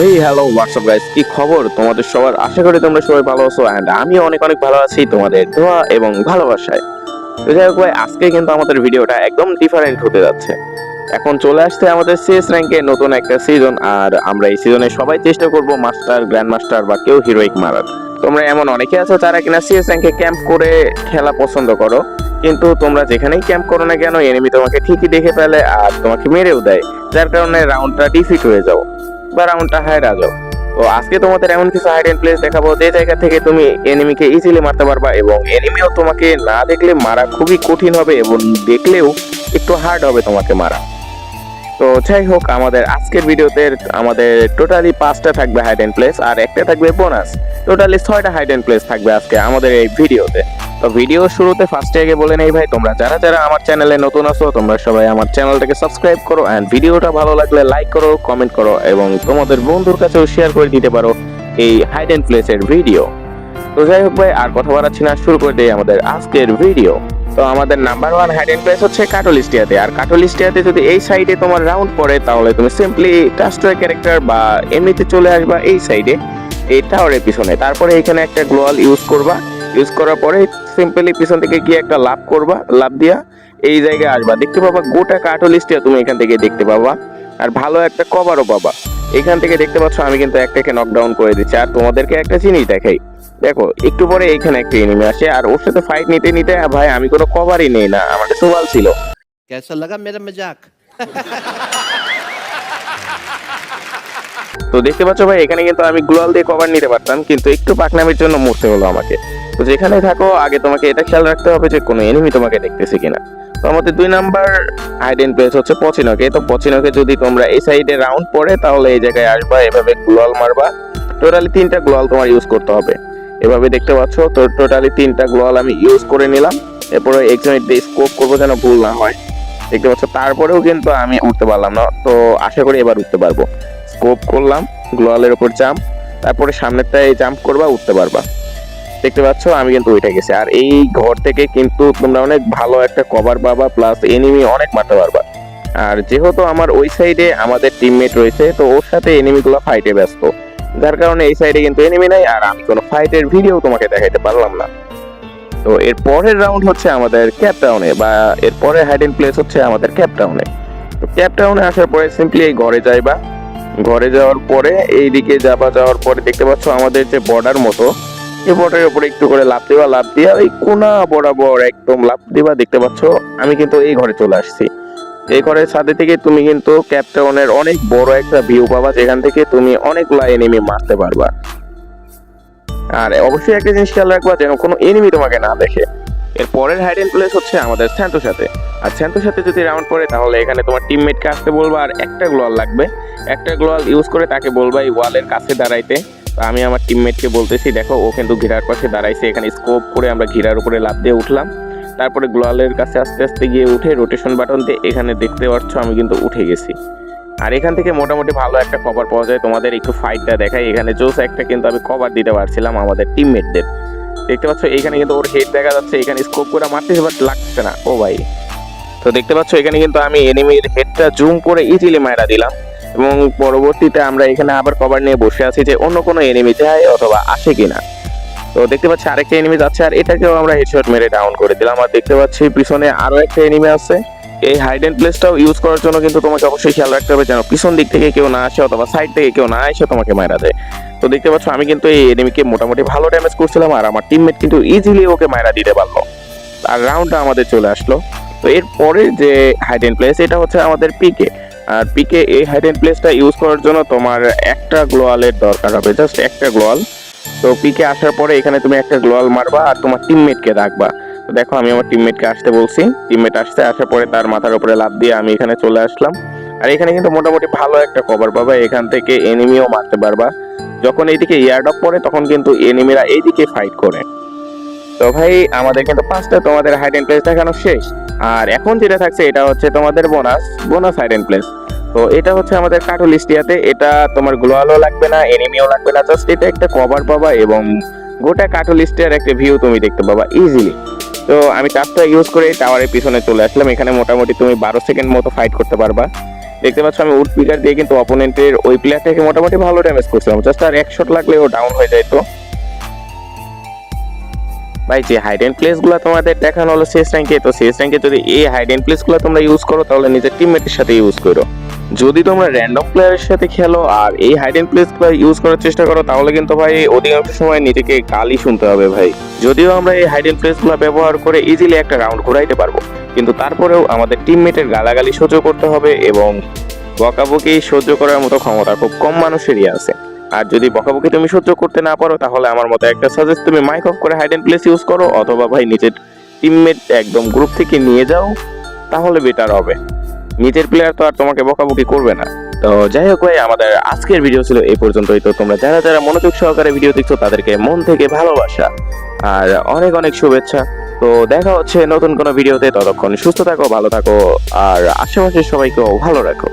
Hey hello WhatsApp guys কি খবর? তোমাদের সবার আশা করি তোমরা সবাই ভালো আছো অ্যান্ড আমি অনেক অনেক ভালো আছি তোমাদের দোয়া এবং ভালোবাসায়। তো যাই হোক ভাই, আজকে কিন্তু আমাদের ভিডিওটা একদম ডিফারেন্ট হতে যাচ্ছে। এখন চলে আসছে আমাদের সিএস নতুন একটা সিজন আর আমরা এই সিজনে সবাই চেষ্টা করব মাস্টার গ্র্যান্ড মাস্টার বা কেউ হিরোইক মারার। তোমরা এমন অনেকে আছো তারা কিনা সিএস র্যাঙ্কে ক্যাম্প করে খেলা পছন্দ করো, কিন্তু তোমরা যেখানেই ক্যাম্প করো না কেন এনিমি তোমাকে ঠিকই দেখে ফেলে আর তোমাকে মেরেও দেয়। যার কারণে রাউন্ডটা ডিফিট হয়ে যাও। রাউন্ডটা হায়রা যাও তো আজকে তোমাদের এমন কিছু হাইড এন্ড প্লেস দেখাবো, যে জায়গা থেকে তুমি এনিমিকে ইজিলি মারতে পারবা এবং এনিমিও তোমাকে না দেখলে মারা খুবই কঠিন হবে এবং দেখলেও একটু হার্ড হবে তোমাকে মারা। তো যাই হোক, আমাদের আজকের ভিডিওতে আমাদের টোটালি পাঁচটা থাকবে হাইড প্লেস আর একটা থাকবে বোনাস টোটালি ছয়টা হাইড এন্ড প্লেস থাকবে আজকে আমাদের এই ভিডিওতে। তো ভিডিও শুরুতে ফার্স্টে আগে বলে নেই ভাই, তোমরা যারা যারা আমার চ্যানেলে নতুন আছো, তোমরা সবাই আমার চ্যানেলটাকে সাবস্ক্রাইব করো অ্যান্ড ভিডিওটা ভালো লাগলে লাইক করো কমেন্ট করো এবং তোমাদের বন্ধুর কাছেও শেয়ার করে দিতে পারো এই হাইড এন্ড প্লেসের ভিডিও তো যাই হোক ভাই, আর কথা বাড়াচ্ছি না, শুরু করে দিই আমাদের আজকের ভিডিও তো আমাদের number one hide and place হচ্ছে কাটলিস্টিয়াতে আর কাটলিস্টিয়াতে যদি এই সাইডে তোমার রাউন্ড পড়ে, তাহলে তুমি সিম্পলি টাস্টয় ক্যারেক্টার বা এমনিতে চলে আসবা এই সাইডে এই টাওয়ারের পিছনে। তারপরে এখানে একটা গ্লোয়াল ইউজ করবা। ইউজ করার পরে সিম্পলি পিছন থেকে গিয়ে একটা লাভ করবা লাভ দিয়া এই জায়গায় আসবা। দেখতে পাবা গোটা কাটলিস্টিয়া তুমি এখান থেকে দেখতে পাবা। আর ভালো একটা কভারও পাবা। এখান থেকে দেখতে পাচ্ছ আমি কিন্তু একটাকে নকডাউন করে দিচ্ছি। আর তোমাদেরকে একটা জিনিস দেখাই। দেখো, একটু পরে এখানে একটা এনিমি আসে, আর ওর সাথে ফাইট নিতে নিতে ভাই, আমি কোনো কভারই নেই না আমার কাছে ছিল। কেসা লাগা মেরা মজাক তো দেখতে পাচ্ছ ভাই, এখানে কিন্তু আমি গ্লোয়াল দিয়ে কভার নিতে পারতাম, কিন্তু একটু পাকনামের জন্য মরতে হলো আমাকে। তো যেখানে থাকো, আগে তোমাকে এটা খেয়াল রাখতে হবে যে কোনো এনিমি তোমাকে দেখতেছে কিনা। তো আমাদের দুই নাম্বার হাইডেন প্লেস হচ্ছে পচিনকে। তো পচিনকে যদি তোমরা এই সাইডে রাউন্ড পড়ে, তাহলে এই জায়গায় আসবা, এভাবে গ্লোয়াল মারবা। টোটালি তিনটা গ্লোয়াল তোমার ইউজ করতে হবে। এভাবে দেখতে পাচ্ছ, তো টোটালি তিনটা গ্লোয়াল আমি ইউজ করে নিলাম। এরপরে এক্সামিট দিয়ে স্কোপ করব যেন ভুল না হয়। দেখতে পাচ্ছ, তারপরেও কিন্তু আমি উঠতে পারলাম না। তো আশা করি এবার উঠতে পারব। স্কোপ করলাম গ্লোয়ালের উপর জাম্প, তারপরে সামনেরটায় জাম্প করবা, উঠতে পারবা। দেখতে পাচ্ছ, আমি কিন্তু উঠে গেছি। আর এই ঘর থেকে কিন্তু তোমরা অনেক ভালো একটা কভার পাবা প্লাস এনিমি অনেক মারতে পারবা। আর যেহেতু আমার ওই সাইডে আমাদের টিমমেট রয়েছে, তো ওর সাথে এনিমিগুলো ফাইটে ব্যস্ত। যার কারণে এই সাইডে কিন্তু এনিমি নাই, আর আমি কোনো ফাইটের ভিডিও তোমাকে দেখাইতে পারলাম না। তো এর পরের রাউন্ড হচ্ছে আমাদের ক্যাপ টাউনে বা এর পরের হাইডেন প্লেস হচ্ছে আমাদের ক্যাপ টাউনে তো ক্যাপ টাউনে আসার পরে সিম্পলি এই ঘরে যাইবা। ঘরে যাওয়ার পরে, এইদিকে যাবা যাওয়ার পরে দেখতে পাচ্ছ আমাদের যে বর্ডার মতো, এই বর্ডারের উপরে একটু করে লাভ দিবা লাভ দিয়া ওই কোনা বরাবর একদম লাভ দিবা দেখতে পাচ্ছ। আমি কিন্তু এই ঘরে চলে আসছি। এই ঘরের সাথে থেকে তুমি কিন্তু ক্যাপটাউনের অনেক বড় একটা ভিউ পাবা, যেখান থেকে তুমি অনেকগুলা এনিমি মারতে পারবা। আর অবশ্যই একটা জিনিস খেয়াল রাখবা, যেন কোনো এনিমি তোমাকে না দেখে। এর পরের হাইডেন প্লেস হচ্ছে আমাদের স্যান্টোর সাথে। আর স্যান্টোর সাথে যদি রাউন্ড পড়ে, তাহলে এখানে তোমার টিমমেটকে আসতে বলবা, আর একটা গ্লোয়াল লাগবে। একটা গ্লোয়াল ইউজ করে তাকে বলবা এই ওয়ালের কাছে দাঁড়াইতে। তো আমি আমার টিমমেটকে বলতেছি, দেখো, ও কিন্তু ঘিরার পাশে দাঁড়াইছে। এখানে স্কোপ করে আমরা ঘিরার উপরে লাভ দিয়ে উঠলাম। তারপরে গ্লোয়ালের কাছে আস্তে আস্তে গিয়ে উঠে রোটেশন বাটন দিয়ে এখানে দেখতে পাচ্ছ, আমি কিন্তু উঠে গেছি। আর এখান থেকে মোটামুটি ভালো একটা কভার পাওয়া যায়। তোমাদের একটু ফাইটটা দেখাই। এখানে জোস একটা কিন্তু আমি কভার দিতে পারছিলাম আমাদের টিমমেটদের দেখতে পাচ্ছ এখানে কিন্তু ওর হেড দেখা যাচ্ছে, এখানে স্কোপ করে মারতেছে বাট লাগছে না। ও ভাই। তো দেখতে পাচ্ছ, এখানে কিন্তু আমি এনিমির হেডটা জুম করে ইজিলি মারা দিলাম। এবং পরবর্তীতে আমরা এখানে আবার কভার নিয়ে বসে আছি যে অন্য কোনো এনিমি যায় অথবা আসে কিনা। তো দেখতে পাচ্ছি আরেকটা এনিমি যাচ্ছে, আর এটাকেও আমরা হেডশট মেরে ডাউন করে দিলাম। আর দেখতে পাচ্ছি পিছনে আরও একটা এনিমি আছে। এই হাইডেন প্লেসটাও ইউজ করার জন্য কিন্তু তোমাকে অবশ্যই খেয়াল রাখতে হবে যেন পিছন দিক থেকে কেউ না আসে অথবা সাইড থেকে কেউ না এসে তোমাকে মারা দেয়। তো দেখতে পাচ্ছ, আমি কিন্তু এই এনিমিকে মোটামুটি ভালো ড্যামেজ করছিলাম আর আমার টিমমেট কিন্তু ইজিলি ওকে মারা দিতে পারল। আর রাউন্ডটা আমাদের চলে আসলো। তো এর পরে যে হাইডেন প্লেস এটা হচ্ছে আমাদের পিকে আর পিকে এই হাইড হাইডেন প্লেসটা ইউজ করার জন্য তোমার একটা গ্লোয়ালের দরকার হবে জাস্ট একটা গ্লোয়াল তো পিকে আসার পরে এখানে তুমি একটা গ্লোয়াল মারবা আর তোমার টিমমেটকে রাখবা। তো দেখো, আমি আমার টিমমেটকে আসতে বলছি। টিমমেট আসতে আসার পরে তার মাথার উপরে লাভ দিয়ে আমি এখানে চলে আসলাম। আর এখানে কিন্তু মোটামুটি ভালো একটা কভার পাবা, এখান থেকে এনিমিও মারতে পারবা। যখন এইদিকে ইয়ারডপ পড়ে, তখন কিন্তু এনিমিরা এইদিকে ফাইট করে। তো ভাই, আমাদের কিন্তু পাঁচটা, তোমাদের হাইড এন্ড প্লেস দেখানো শেষ। আর এখন যেটা থাকছে, এটা হচ্ছে তোমাদের bonus bonus hide and place তো এটা হচ্ছে আমাদের কাটুলিস্টিয়াতে এটা তোমার গ্লোয়ালও লাগবে না এনিমিও লাগবে না জাস্ট এটা একটা কভার পাবা এবং গোটা কাটুলিস্টিয়ার একটা ভিউ তুমি দেখতে পাবা ইজিলি তো আমি টাচটা ইউজ করে টাওয়ারের পিছনে চলে আসলাম। এখানে মোটামুটি তুমি বারো সেকেন্ড মতো ফাইট করতে পারবা। দেখতে পাচ্ছ আমি উড পিকার দিয়ে কিন্তু অপোনেন্টের ওই প্লেয়ারটাকে মোটামুটি ভালো ড্যামেজ করছিলাম। জাস্ট আর এক শট লাগলে ও ডাউন হয়ে যায় তো। ভাই, যে হাইড এন্ড প্লেসগুলো তোমাদের দেখানো হলো শেষ র্যাঙ্কে তো শেষ র্যাঙ্কে যদি এই হাইড এন্ড প্লেসগুলো তোমরা ইউজ করো, তাহলে নিজের টিমমেটের সাথে ইউজ করো। যদি তোমরা র্যান্ডম প্লেয়ারের সাথে খেলো আর এই হাইড এন্ড প্লেস ইউজ করার চেষ্টা করো, তাহলে কিন্তু ভাই অধিকাংশ সময় নিজেকে গালি শুনতে হবে ভাই। যদিও আমরা এই হাইড এন্ড প্লেসগুলো ব্যবহার করে ইজিলি একটা রাউন্ড ঘুরাইতে পারব, কিন্তু তারপরেও আমাদের টিমমেটের গালাগালি সহ্য করতে হবে এবং বকাবকি সহ্য করার মতো ক্ষমতা খুব কম মানুষেরই আছে। আর যদি বকাবকি তুমি সহ্য করতে না পারো, তাহলে আমার মতো একটা সাজেস্ট তুমি মাইক অফ করে হাইড এন্ড প্লেস ইউজ করো, অথবা ভাই নিজের টিমমেট একদম গ্রুপ থেকে নিয়ে যাও, তাহলে বেটার হবে। নিজের প্লেয়ার তো আর তোমাকে বকাবকি করবে না। তো যাই হোক ভাই, আমাদের আজকের ভিডিও ছিল এই পর্যন্তই। তো তোমরা যারা যারা মনোযোগ সহকারে ভিডিও দেখছ, তাদেরকে মন থেকে ভালোবাসা আর অনেক অনেক শুভেচ্ছা। তো দেখা হচ্ছে নতুন কোনো ভিডিওতে ততক্ষণ সুস্থ থাকো, ভালো থাকো আর আশেপাশের সবাইকেও ভালো রাখো।